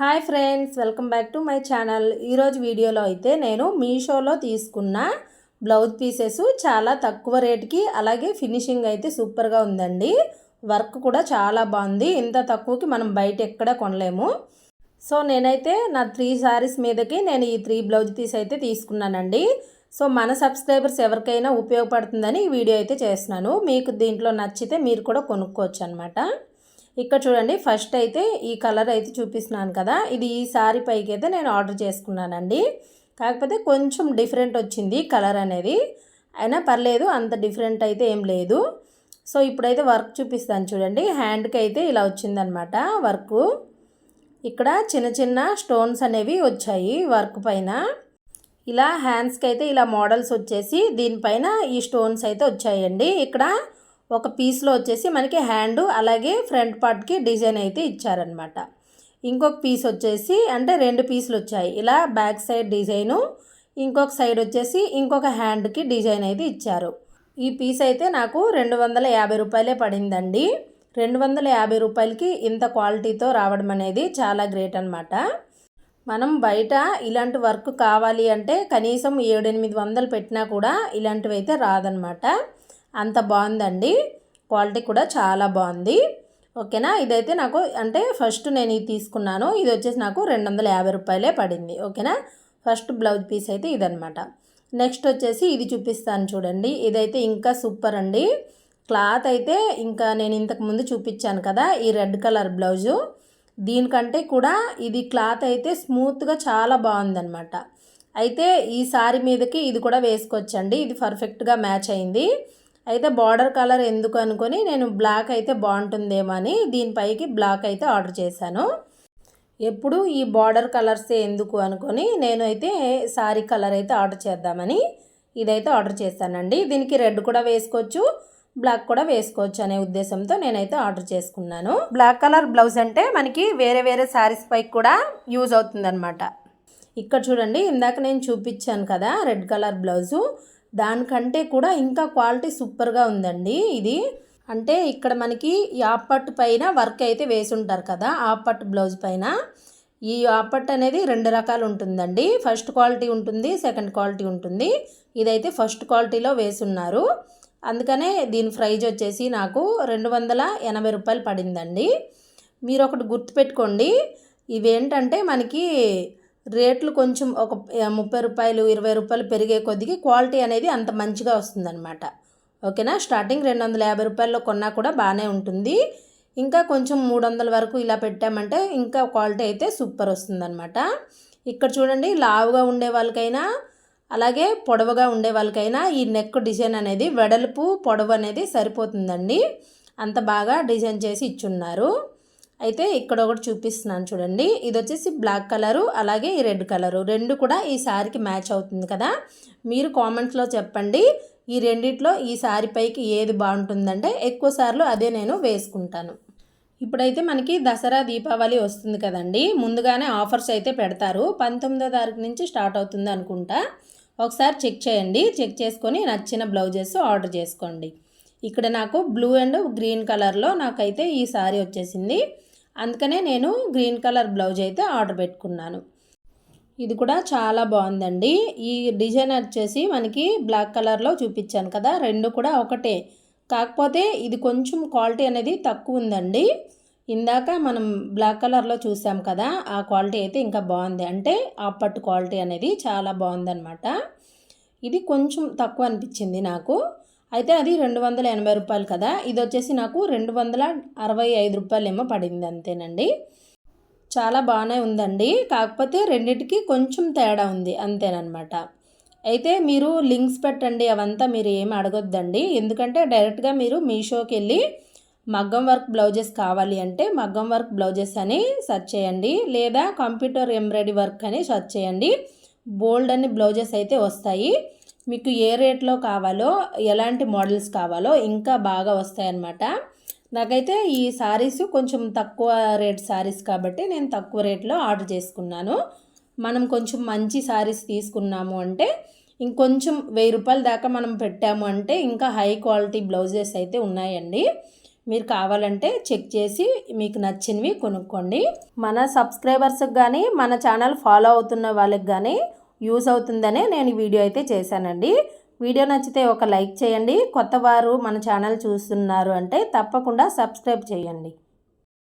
Hi friends welcome back to my channel. ఈరోజు వీడియోలో అయితే నేను మీషోలో తీసుకున్న బ్లౌజ్ పీసెస్ చాలా తక్కువ రేటుకి అలాగే ఫినిషింగ్ అయితే సూపర్గా ఉందండి. వర్క్ కూడా చాలా బాగుంది. ఇంత తక్కువకి మనం బయట ఎక్కడ కొనలేము. సో నేనైతే నా త్రీ శారీస్ మీదకి నేను ఈ త్రీ బ్లౌజ్ పీస్ అయితే తీసుకున్నానండి. సో మన సబ్స్క్రైబర్స్ ఎవరికైనా ఉపయోగపడుతుందని ఈ వీడియో అయితే చేస్తున్నాను. మీకు దీంట్లో నచ్చితే మీరు కూడా కొనుక్కోవచ్చు అనమాట ఇక్కడ చూడండి ఫస్ట్ అయితే ఈ కలర్ అయితే చూపిస్తున్నాను కదా. ఇది ఈ సారీ పైకి అయితే నేను ఆర్డర్ చేసుకున్నానండి. కాకపోతే కొంచెం డిఫరెంట్ వచ్చింది కలర్ అనేది. అయినా పర్లేదు అంత డిఫరెంట్ అయితే ఏం లేదు. సో ఇప్పుడైతే వర్క్ చూపిస్తాను చూడండి. హ్యాండ్కి అయితే ఇలా వచ్చిందనమాట వర్క్ ఇక్కడ చిన్న చిన్న స్టోన్స్ అనేవి వచ్చాయి వర్క్ పైన. ఇలా హ్యాండ్స్కి అయితే ఇలా మోడల్స్ వచ్చేసి దీనిపైన ఈ స్టోన్స్ అయితే వచ్చాయండి. ఇక్కడ ఒక పీస్లో వచ్చేసి మనకి హ్యాండ్ అలాగే ఫ్రంట్ పార్ట్కి డిజైన్ అయితే ఇచ్చారనమాట ఇంకొక పీస్ వచ్చేసి అంటే రెండు పీసులు వచ్చాయి. ఇలా బ్యాక్ సైడ్ డిజైను ఇంకొక సైడ్ వచ్చేసి ఇంకొక హ్యాండ్కి డిజైన్ అయితే ఇచ్చారు. ఈ పీస్ అయితే నాకు రెండు వందల యాభై రూపాయలే పడిందండి. రెండు వందల యాభై రూపాయలకి ఇంత క్వాలిటీతో రావడం అనేది చాలా గ్రేట్ అనమాట మనం బయట ఇలాంటి వర్క్ కావాలి అంటే కనీసం ఏడెనిమిది వందలు పెట్టినా కూడా ఇలాంటివి అయితే రాదనమాట అంత బాగుందండి. క్వాలిటీ కూడా చాలా బాగుంది. ఓకేనా? ఇదైతే నాకు అంటే ఫస్ట్ నేను ఇది తీసుకున్నాను. ఇది వచ్చేసి నాకు రెండు వందల యాభై రూపాయలే పడింది. ఓకేనా? ఫస్ట్ బ్లౌజ్ పీస్ అయితే ఇదనమాట నెక్స్ట్ వచ్చేసి ఇది చూపిస్తాను చూడండి. ఇదైతే ఇంకా సూపర్ అండి. క్లాత్ అయితే ఇంకా నేను ఇంతకు ముందు చూపించాను కదా ఈ రెడ్ కలర్ బ్లౌజు. దీనికంటే కూడా ఇది క్లాత్ అయితే స్మూత్గా చాలా బాగుందనమాట అయితే ఈ సారీ మీదకి ఇది కూడా వేసుకోవచ్చండి. ఇది పర్ఫెక్ట్గా మ్యాచ్ అయింది. అయితే బార్డర్ కలర్ ఎందుకు అనుకొని నేను బ్లాక్ అయితే బాగుంటుందేమో అని దీనిపైకి బ్లాక్ అయితే ఆర్డర్ చేశాను. ఎప్పుడు ఈ బార్డర్ కలర్సే ఎందుకు అనుకొని నేను అయితే సారీ కలర్ అయితే ఆర్డర్ చేద్దామని ఇదైతే ఆర్డర్ చేశానండి. దీనికి రెడ్ కూడా వేసుకోవచ్చు బ్లాక్ కూడా వేసుకోవచ్చు అనే ఉద్దేశంతో నేనైతే ఆర్డర్ చేసుకున్నాను. బ్లాక్ కలర్ బ్లౌజ్ అంటే మనకి వేరే వేరే శారీస్ పైకి కూడా యూజ్ అవుతుందన్నమాట. ఇక్కడ చూడండి ఇందాక నేను చూపించాను కదా రెడ్ కలర్ బ్లౌజు. దానికంటే కూడా ఇంకా క్వాలిటీ సూపర్గా ఉందండి ఇది. అంటే ఇక్కడ మనకి ఈ ఆపట్టు పైన వర్క్ అయితే వేసి ఉంటారు కదా ఆపట్టు బ్లౌజ్ పైన. ఈ ఆపట్ అనేది రెండు రకాలు ఉంటుందండి. ఫస్ట్ క్వాలిటీ ఉంటుంది సెకండ్ క్వాలిటీ ఉంటుంది. ఇదైతే ఫస్ట్ క్వాలిటీలో వేసున్నారు. అందుకనే దీని ప్రైజ్ వచ్చేసి నాకు రెండు వందల ఎనభై రూపాయలు పడిందండి. మీరు ఒకటి గుర్తుపెట్టుకోండి. ఇవేంటంటే మనకి రేట్లు కొంచెం ఒక ముప్పై రూపాయలు ఇరవై రూపాయలు పెరిగే కొద్దికి క్వాలిటీ అనేది అంత మంచిగా వస్తుందన్నమాట. ఓకేనా? స్టార్టింగ్ రెండు వందల యాభై రూపాయల్లో కొన్నా కూడా బాగానే ఉంటుంది. ఇంకా కొంచెం మూడు వందల వరకు ఇలా పెట్టామంటే ఇంకా క్వాలిటీ అయితే సూపర్ వస్తుందన్నమాట. ఇక్కడ చూడండి లావుగా ఉండే వాళ్ళకైనా అలాగే పొడవుగా ఉండే వాళ్ళకైనా ఈ నెక్ డిజైన్ అనేది వెడల్పు పొడవు అనేది సరిపోతుందండి. అంత బాగా డిజైన్ చేసి ఇచ్చున్నారు. అయితే ఇక్కడ ఒకటి చూపిస్తున్నాను చూడండి. ఇది వచ్చేసి బ్లాక్ కలరు అలాగే ఈ రెడ్ కలరు. రెండు కూడా ఈ శారీకి మ్యాచ్ అవుతుంది కదా. మీరు కామెంట్స్లో చెప్పండి ఈ రెండిట్లో ఈ శారీ పైకి ఏది బాగుంటుందంటే ఎక్కువ సార్లు అదే నేను వేసుకుంటాను. ఇప్పుడైతే మనకి దసరా దీపావళి వస్తుంది కదండి. ముందుగానే ఆఫర్స్ అయితే పెడతారు. పంతొమ్మిదో తారీఖు నుంచి స్టార్ట్ అవుతుంది అనుకుంటా. ఒకసారి చెక్ చేయండి. చెక్ చేసుకొని నచ్చిన బ్లౌజెస్ ఆర్డర్ చేసుకోండి. ఇక్కడ నాకు బ్లూ అండ్ గ్రీన్ కలర్లో నాకైతే ఈ శారీ వచ్చేసింది. అందుకనే నేను గ్రీన్ కలర్ బ్లౌజ్ అయితే ఆర్డర్ పెట్టుకున్నాను. ఇది కూడా చాలా బాగుందండి. ఈ డిజైన్ వచ్చేసి మనకి బ్లాక్ కలర్లో చూపించాను కదా రెండు కూడా ఒకటే. కాకపోతే ఇది కొంచెం క్వాలిటీ అనేది తక్కువ ఉందండి. ఇందాక మనం బ్లాక్ కలర్లో చూసాం కదా ఆ క్వాలిటీ అయితే ఇంకా బాగుంది. అంటే పట్టు క్వాలిటీ అనేది చాలా బాగుందన్నమాట. ఇది కొంచెం తక్కువ అనిపించింది నాకు. అయితే అది రెండు వందల ఎనభై రూపాయలు కదా. ఇది వచ్చేసి నాకు రెండు వందల అరవై ఐదు రూపాయలు ఏమో పడింది అంతేనండి. చాలా బాగానే ఉందండి. కాకపోతే రెండింటికి కొంచెం తేడా ఉంది అంతేనమాట అయితే మీరు లింక్స్ పెట్టండి అవంతా మీరు ఏమి అడగొద్దండి. ఎందుకంటే డైరెక్ట్గా మీరు మీషోకి వెళ్ళి మగ్గం వర్క్ బ్లౌజెస్ కావాలి అంటే మగ్గం వర్క్ బ్లౌజెస్ అని సెర్చ్ చేయండి. లేదా కంప్యూటర్ ఎంబ్రాయిడరీ వర్క్ అని సెర్చ్ చేయండి. బోల్డ్ అని బ్లౌజెస్ అయితే వస్తాయి. మీకు ఏ రేట్లో కావాలో ఎలాంటి మోడల్స్ కావాలో ఇంకా బాగా వస్తాయన్నమాట. నాకైతే ఈ శారీస్ కొంచెం తక్కువ రేట్ శారీస్ కాబట్టి నేను తక్కువ రేట్లో ఆర్డర్ చేసుకున్నాను. మనం కొంచెం మంచి శారీస్ తీసుకున్నాము అంటే ఇంకొంచెం వెయ్యి రూపాయల దాకా మనం పెట్టాము అంటే ఇంకా హై క్వాలిటీ బ్లౌజెస్ అయితే ఉన్నాయండి. మీరు కావాలంటే చెక్ చేసి మీకు నచ్చినవి కొనుక్కోండి. మన సబ్స్క్రైబర్స్కి కానీ మన ఛానల్ ఫాలో అవుతున్న వాళ్ళకి కానీ యూస్ అవుతుందనే నేను వీడియో అయితే చేశానండి. వీడియో నచ్చితే ఒక లైక్ చేయండి. కొత్త వారు మన ఛానల్ చూస్తున్నారు అంటే తప్పకుండా సబ్స్క్రైబ్ చేయండి.